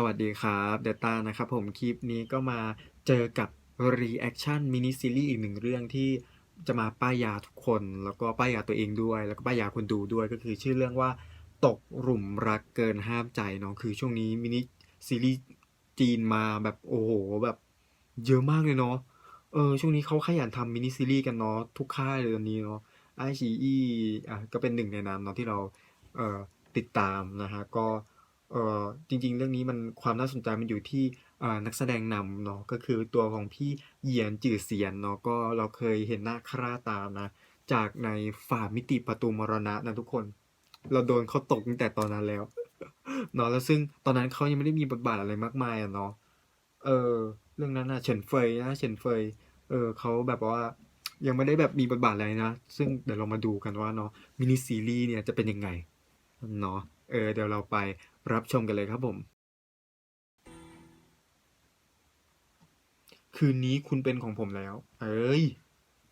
สวัสดีครับเดต้านะครับผมคลิปนี้ก็มาเจอกับ reaction มินิซีรีส์อีกหนึ่งเรื่องที่จะมาป้ายยาทุกคน แล้วก็ป้ายยาตัวเองด้วย แล้วก็ป้ายยาคนดูด้วยก็คือชื่อเรื่องว่าตกหลุมรักเกินห้ามใจเนาะคือช่วงนี้มินิซีรีส์จีนมาแบบโอ้โหแบบเยอะมากเลยเนาะเออช่วงนี้เขาขยันทำมินิซีรีส์กันเนาะทุกค่ายเลยตอนนี้เนาะไอชีอีอะก็เป็นหนึ่งในนั้นเนาะที่เราเอ่อติดตามนะฮะก็ เอ่อจริง ๆ เรื่องนี้มันความน่าสนใจมันอยู่ที่อ่านักแสดงนำเนาะก็คือตัวของพี่เหยียนจือเสียนเนาะก็เราเคยเห็นหน้าคราตานะ จากในฝ่ามิติประตูมรณะนะทุกคน เราโดนเขาตกตั้งแต่ตอนนั้นแล้วเนาะแล้วซึ่งตอนนั้นเขายังไม่ได้มีบทบาทอะไรมากมายอะเนาะเออเรื่องนั้นนะเฉินเฟยนะเฉินเฟยเออเขาแบบว่ายังไม่ได้แบบมีบทบาทอะไรนะ ซึ่งเดี๋ยวเรามาดูกันว่าเนาะมินิซีรีส์เนี่ยจะเป็นยังไงเนาะเออเดี๋ยวเราไป รับชมกันเลยครับผม คืนนี้คุณเป็นของผมแล้ว เอ้ย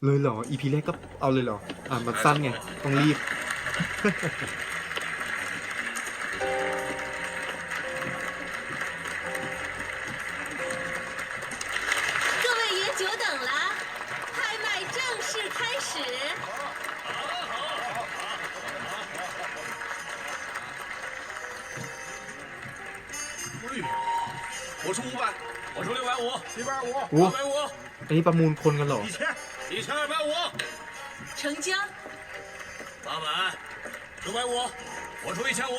เลยเหรออีพีแรกก็เอาเลยเหรอ อะมันสั้นไง ต้องรีบ โอ้ 八百五， อันนี้ประมูลคนกันเหรอ 一千，一千二百五，成交，八百，九百五，我出一千五，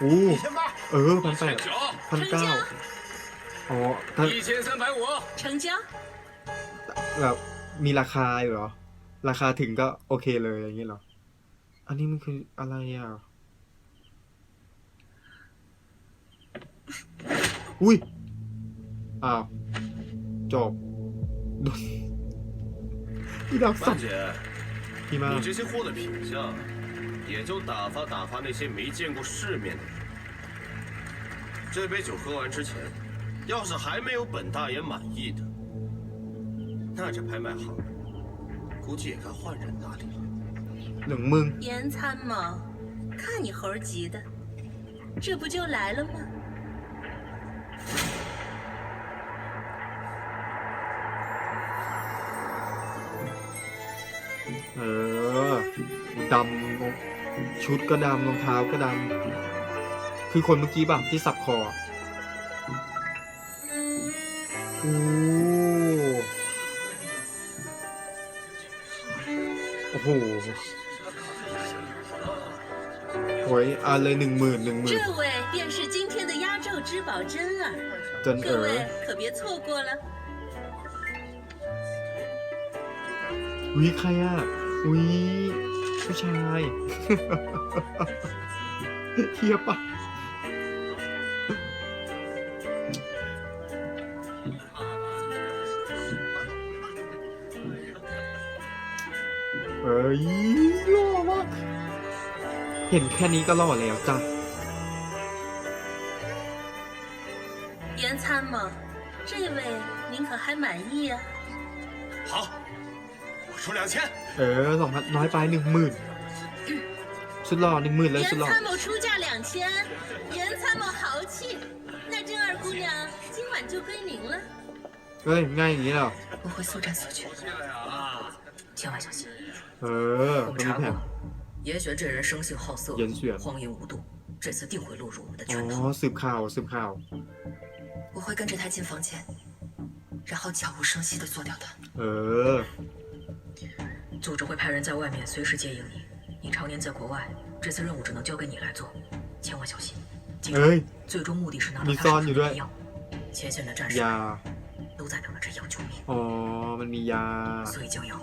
โอ้ 一千八， เออพันแป 千 ด 九， พัน 成 เก้า 交， อ๋อถ้า 一千三百五，成交， แบบมีราคาอยู่เหรอ ราคาถึงก็โอเคเลยอย่างเงี้ยเหรอ อันนี้มันคืออะไรอ่ะ อุ้ย อ้าว 赵……慢姐，你们……你这些货的品相，也就打发打发那些没见过世面的人。这杯酒喝完之前，要是还没有本大爷满意的，那这拍卖行估计也该换人那里了。冷吗。严参谋，看你猴急的，这不就来了吗？ เออดำชุดก็ดำรองเท้าก็ดำคือคนเมื่อกี้ป่ะที่สับคออะโอ้โอ้โหโอ้ยอ่ะเลยหนึ่งหมื่นหนึ่งหมื่น 这位便是今天的压轴之宝真儿， จนเอ 各 อ 位可别错过了。 อุ้ยใครอ่ะ อุ้ยผู้ชาย เทียบปะเอ้ยหล่อมาก เห็นแค่นี้ก็หล่อแล้วจ้ะ 严参谋，这位您可还满意呀、好，我出两千。 เออสองพันน้อยไปหนึ่งหมื่นสุดหล่อหนึ่งหมื่นเลย 严 สุดหล่อ 参谋出价两千，严参谋豪气，那真儿姑娘今晚就归您了。 เฮ้ยง่ายอย่างนี้เหรอ 我会速战速决，啊，千万小心。 เออ 我 มัน 们 มี 查 แผน 过，严玄这人生性好色严玄，荒淫无度，这次定会落入我们的 อ๋ 圈 อ 套。 สืบข่าวสืบข่าว 我会跟着他进房间，然后悄无声息地做掉他。 เออ 组织会派人在外面随时接应你。你常年在国外，这次任务只能交给你来做，千万小心。记住 เอ้ย 最终目的是拿到你他ซ่อนอยู่ 手上 ด้วย 的药。前线的战士 ยา 都在等着这药救命， อ๋อ มันมียา 所以江瑶，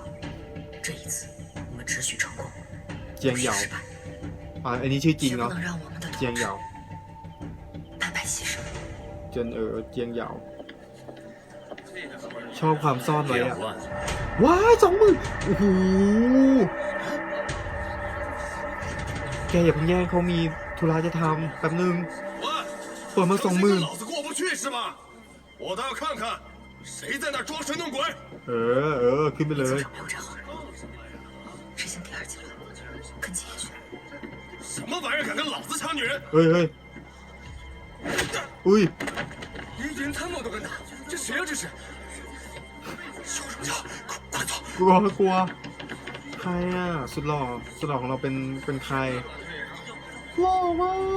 这一次我们只许成功， เจียง 不 เห 许 ยา 失败， อ่าอันนี้ชื่อจริง 绝不 เนาะ 能让我们的 เจียง 同 เห 志 ยา 白白牺牲。 เจนเ ชอบความซ่อนไว้อะ 两万， ว้ายสองหมื่นโอ้โห แกอย่าเพิ่งแย่งเขามีธุระจะทำแป๊บนึง 喂， เปิดมาสองหมื่น 老子过不去是吗？我倒要看看谁在那装神弄鬼。 เออ เออ ขึ้นไปเล 组 ย 长没有站好人，执行第二计划，跟进严选。什么玩意儿敢跟老子抢女人？ เฮ้ยเฮ้ยอุ้ย 连严参谋都敢打，这谁呀、这是？ กลัวกลัว ใครอะ สุดหล่อสุดหล่อของเราเป็นเป็นใครหล่อมาก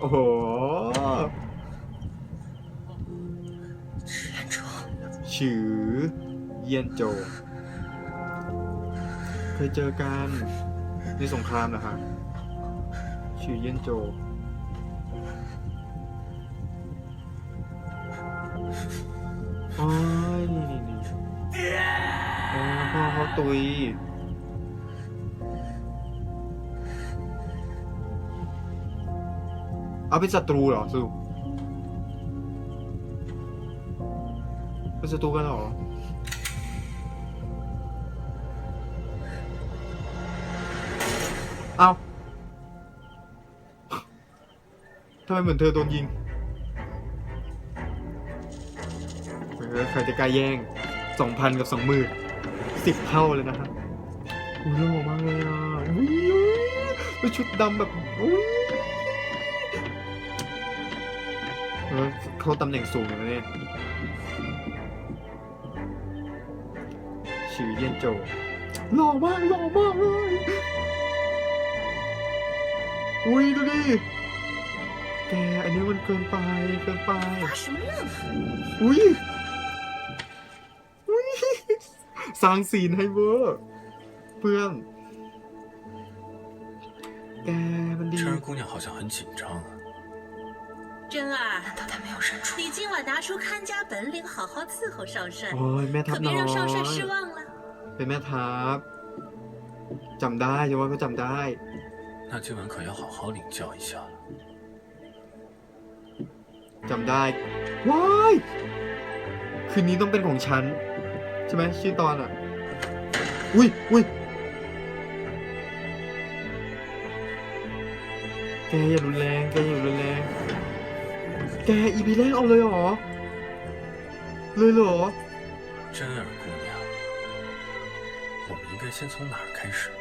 โอ้โหชืเยียนโจ เคยเจอกันในสงครามนะครัชื่อเยียนโจ อ๋อนี่นี่นี่อ๋อพ่อเขาตุย เอาเป็นศัตรูเหรอสรุปเป็นศัตรูกันเหรอเอาทำไมเหมือนเธอโดนยิง ใครจะกล้าแย่งสองพันกับสองหมื่นสิบเท่าเลยนะครับอุ้ยหล่อมากเลยอะอุ้ยเปชุดดำแบบอุ้ยเขาตำแหน่งสูงเลยเนี่ยชื่อเยี่ยนโจหล่อมากหล่อมากเลยอุ้ยดูดิแกอันนี้มันเกินไปเกินไปอุ้ย สร้างซีนให้เวอร์เพื่อน แก มันดี 晨儿姑娘好像很紧张啊。真儿，难道他没有删除？你今晚拿出看家本领，好好伺候少帅， โอ้ยแม่ทัพ 可 น้ 别 อ 让少帅失 ย 望了。 เป็นแม่ทัพจำได้ใช่ว่าเขาจำได้ 那今晚可要好好领教一下了。 จำได้ ว้าย คืนนี้ต้องเป็นของฉัน ใช่ไหมชื่อตอนอ่ะ อุ้ยอุ้ยแกอย่ารุนแรง แกอย่ารุนแรง แกอีพีแรกเอาเลยเหรอ เลยเหรอ 真儿姑娘，我们应该先从哪儿开始呢？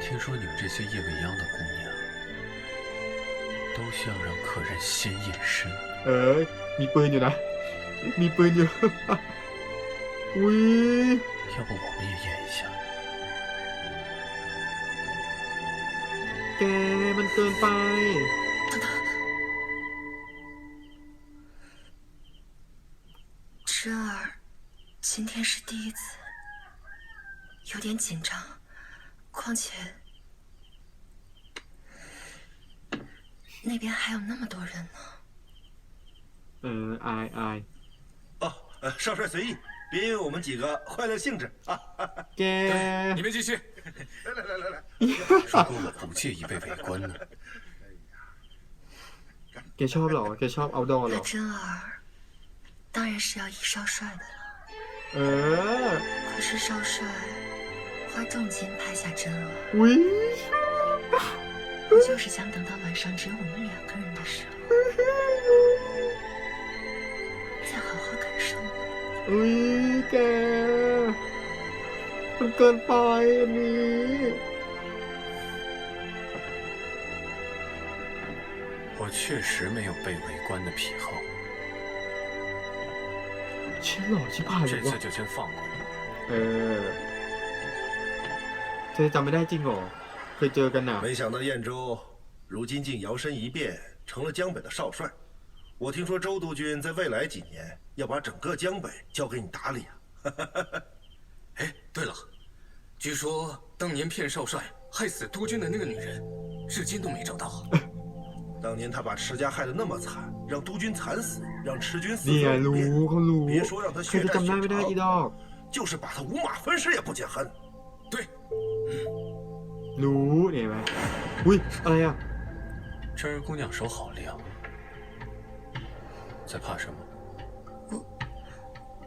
听说你们这些夜未央的姑娘，都需要让客人先验身。 เอ้ย มีปืนอยู่นะ มีปืนอยู่ อุ้ย 要不我们也验一下？ แกมันเกินไป 等等，真儿，今天是第一次，有点紧张，况且那边还有那么多人呢。 เออ อายอาย 哦， 呃少帅随意别因为我们几个坏了兴致啊给。你们继续。来来来来如果我不介意被围观呢。给烧了给东了。那真儿当然是要依少帅的了。呃。可是少帅花重金拍下真儿喂。不就是想等到晚上只有我们两个人的时候。อุ้ย แก มันเกินไปอันนี้ 我确实没有被围观的癖好， ใช่เหรอชิบหายเล 这 ย 次 วะ 就先放过你。 เออ เธอจำไม่ได้จริงเหรอ เคยเจอกันน่ะ 没想到燕州如今竟摇身一变成了江北的少帅。 我听说周督军在未来几年要把整个江北交给你打理啊。哈哈哈哈哎对了据说当年骗少帅害死督军的那个女人至今都没找到。当年她把池家害得那么惨让督军惨死让池军死也别说让他血债血偿就是把他五马分尸也不解恨。对。嗯你们喂哎呀春儿姑娘手好凉在怕什么？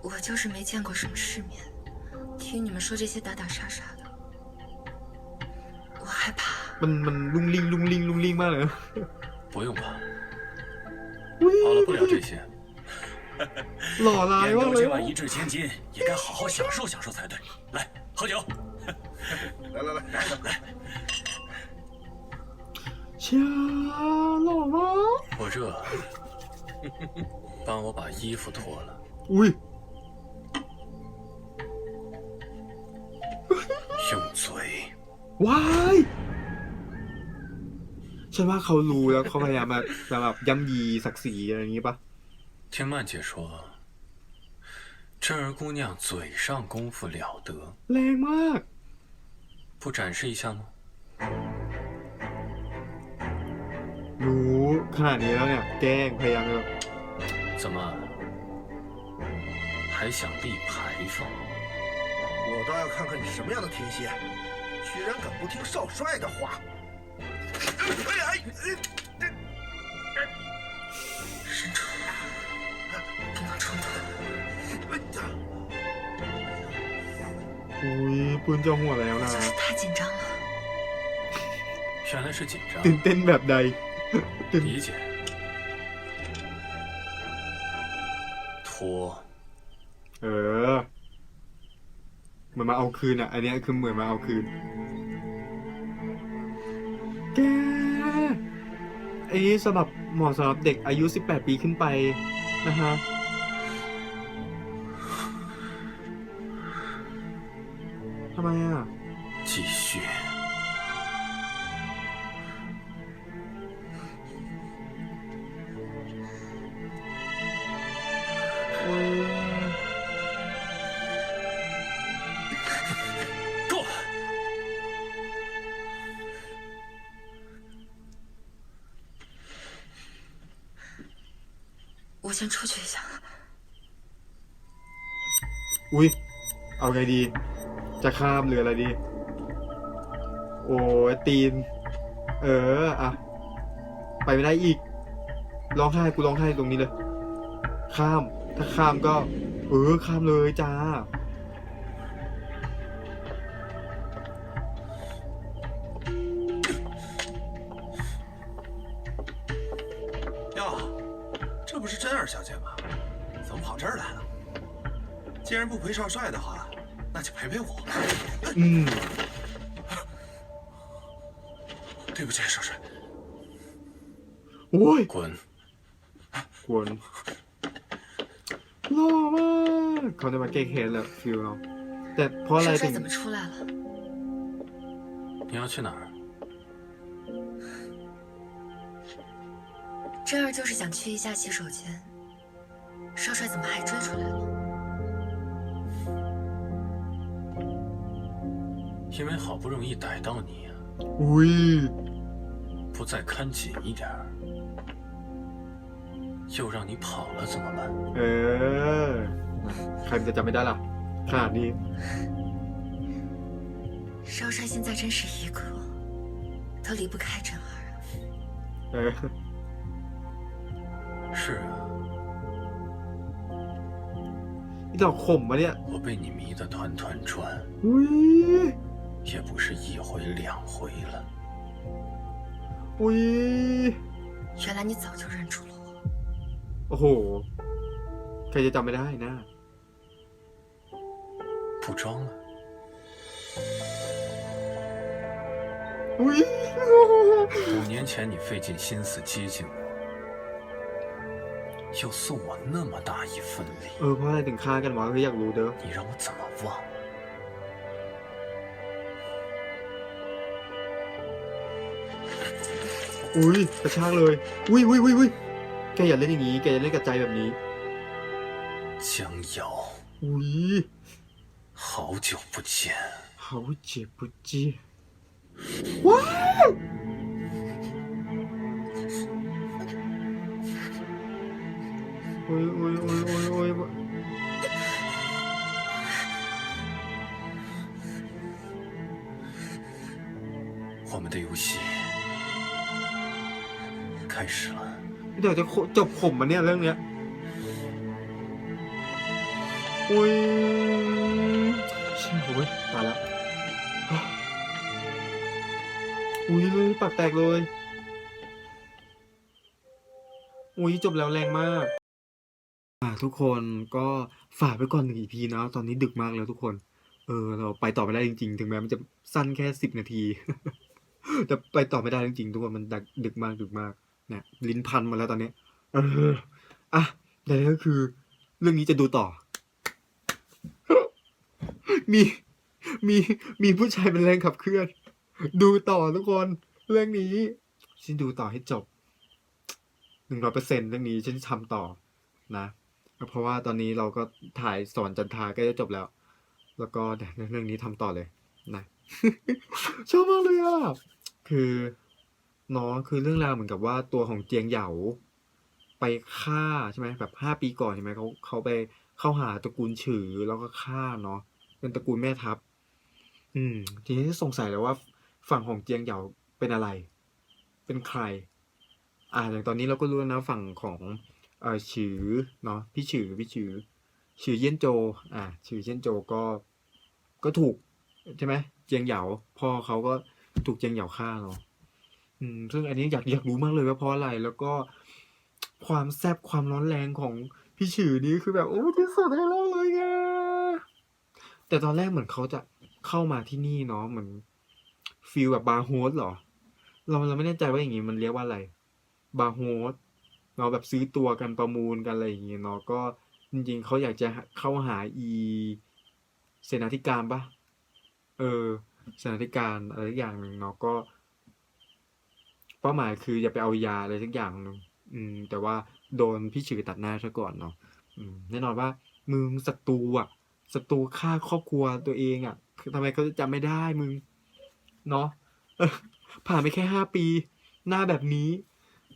我就是没见过什么世面，听你们说这些打打杀杀的，我害怕。 มันมันลุงลิงลุงลิงลุงลิงมากเลย 不用怕。 อุ้ย 好了，不聊这些。 หล่อร้าย 燕 มาก 州 เลย 今晚一掷千金，也该好好享受享受才对。来，喝酒。来来来，来来来， เชี่ยหล่อมาก 我热， 帮我把衣服脱了。 อุ้ย 用嘴 ว้ายฉันว่าเขารู้แล้วเขาพยายามมาจะแบบย่ำยีศักดิ์ศรีอะไรอย่างงี้ปะ 听曼姐说，这儿姑娘嘴上功夫了得， แรงมาก 不展示一下吗？ รู้ขนาดนี้แล้วเนี่ย แกล้งพยายามแบบ 怎么还想立牌坊？我倒要看看你什么样的天蝎，居然敢不听少帅的话！哎哎哎！伸出，不能冲动。哎呀！ อุ้ยปืนจะหัวแล้วนะ 就是太紧张了。原来是紧张， ตื่นเต้นแบบใด 理解。脱， เออ เหมือนมาเอาคืนอ่ะ อันเนี้ยคือเหมือนมาเอาคืน แกไอ้นี่สำหรับเหมาะสำหรับเด็กอายุ 18 ปีขึ้นไปนะฮะ 先出去一下。 อุ้ย เอาไงดี จะข้ามหรืออะไรดี โอ้ยตีน เออ อ่ะ ไปไม่ได้อีก ร้องไห้กูร้องไห้ตรงนี้เลย ข้าม ถ้าข้ามก็ เออ ข้ามเลยจ้า 少帅的话，那就陪陪我。嗯，对不起，少帅。喂。滚！滚！妈，他了？feel。少帅怎么出来了？你要去哪儿？贞儿就是想去一下洗手间。少帅怎么还追出来了？因为好不容易逮到你， อุ้ย 不再看紧一点儿，又让你跑了怎么办？ เออ ใครมันจะจำไม่ได้ล่ะขนาดนี้ 少帅现在真是一个都离不开真儿。 เออ 是啊， นี่ดอกขมมะเนี่ย 我被你迷得团团转， อุ้ย 也不是一回两回了。 อุ้ย 原来你早就认出了我。 โอ้โห ใครจะจำไม่ได้นะ 不装了， อุ้ย 五年前你费尽心思接近我，又送我那么大一份礼， เออเพราะอะไรถึงฆ่ากันวะคืออยากรู้เด้อ 你让我怎么忘？ อุ้ยกระชากเลย อุ้ยอุ้ยอุ้ยอุ้ยแกอย่าเล่นอย่างนี้ แกอย่าเล่นกับใจแบบนี้ 江瑶， อุ้ย 好久不见， เขาเจ็บปุจีว้ายโอ้ยโอ้ยโอ้ยโอ้ยโอ้ย 我们的游戏 开始了。 เดี๋ยวจะจบผมมันเนี่ยเรื่องเนี้ยอุ้ยเชี่ยโอ้ยตายแล้วอุ้ยเลยปากแตกเลย อุ้ยจบแล้วแรงมาก อ่าทุกคนก็ฝากไว้ก่อนหนึ่ง EP เนาะตอนนี้ดึกมากแล้วทุกคน เออ เราไปต่อไม่ได้จริงๆ ถึงแม้มันจะสั้นแค่สิบนาที แต่ไปต่อไม่ได้จริงๆทุกคนมันดักดึกมากดึกมากเ นี่ยลิ้นพันมาแล้วตอนนี้เอออะแต่ก็คือ เรื่องนี้จะดูต่อ มีมีมีผู้ชายเป็นแรงขับเคลื่อน ดูต่อทุกคน เรื่องนี้ ฉันดูต่อให้จบหนึ่งร้อยเปอร์เซ็นเรื่องนี้ฉันทำต่อนะเพราะว่าตอนนี้เราก็ถ่ายสอนจันทาใกล้จะจบแล้ว แล้วก็เดี๋ยเรื่องนี้ทำต่อเลยนะชอบมากเลยอะคือ เนาะคือเรื่องราวเหมือนกับว่าตัวของเจียงเหยาไปฆ่าใช่ไหมแบบห้าปีก่อนใช่ไหมเขาเขาไปเข้าหาตระกูลฉือแล้วก็ฆ่าเนาะเป็นตระกูลแม่ทัพ อืม ทีนี้สงสัยแล้วว่าฝั่งของเจียงเหยาเป็นอะไร เป็นใคร อ่าอย่างตอนนี้เราก็รู้แล้วนะฝั่งของเอ่อฉือเนาะพี่ฉือพี่ฉือฉือเยี่ยนโจ อ่าฉือเยี่ยนโจก็ก็ถูกใช่ไหมเจียงเหยาพ่อเขาก็ถูกเจียงเหยาฆ่าเนาะ อืมซึ่งอันนี้อยากอยากรู้มากเลยว่าเพราะอะไร แล้วก็ความแซบความร้อนแรงของพี่ฉือนี่คือแบบโอ้ที่สุดในโลกเลยอะแต่ตอนแรกเหมือนเขาจะเข้ามาที่นี่เนาะเหมือนฟีลแบบบาร์โฮสเหรอ เราเราไม่แน่ใจว่าอย่างงี้มันเรียกว่าอะไร บาร์โฮสเราแบบซื้อตัวกันประมูลกันอะไรอย่างเงี้ยเนาะก็จริงๆเขาอยากจะเข้าหาอีเสนาธิการปะเออสถานการอะไรอย่างหนึ่งเนาะก็ เป้าหมายคืออย่าไปเอายาอะไรสักอย่างหนึ่งอืม แต่ว่าโดนพี่ฉือตัดหน้าซะก่อนเนาะอืมแน่นอนว่ามึงศัตรูอะศัตรูฆ่าครอบครัวตัวเองอะคือทำไมเขาจะจำไม่ได้มึง เนาะผ่านไปแค่ห้าปี หน้าแบบนี้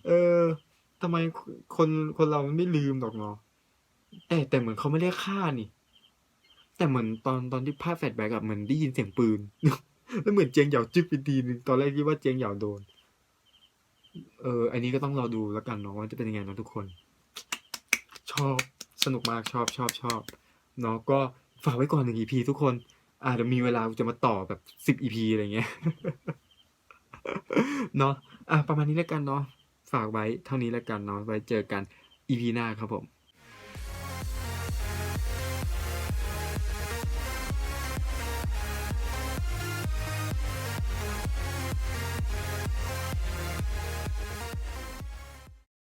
เออทำไมคนคนเราไม่ลืมหรอกเนาะแต่แต่เหมือนเขาไม่ได้ฆ่านี่ แต่เหมือนตอนตอนที่ภาพแฟลชแบ็กอะเหมือนได้ยินเสียงปืน แล้วเหมือนเจียงเหยาจึ๊บไปทีนึงตอนแรกคิดว่าเจียงเหยาโดน เออ อันนี้ก็ต้องรอดูแล้วกันเนาะว่าจะเป็นยังไงเนาะทุกคน ชอบสนุกมากชอบชอบชอบเนาะก็ฝากไว้ก่อนหนึ่งอีพีทุกคนอ่าเดี๋ยวมีเวลาจะมาต่อแบบสิบอีพีอะไรเงี้ยเนาะอะประมาณนี้แล้วกันเนาะฝากไว้เท่านี้แล้วกันเนาะไว้เจอกันอีพีหน้าครับผม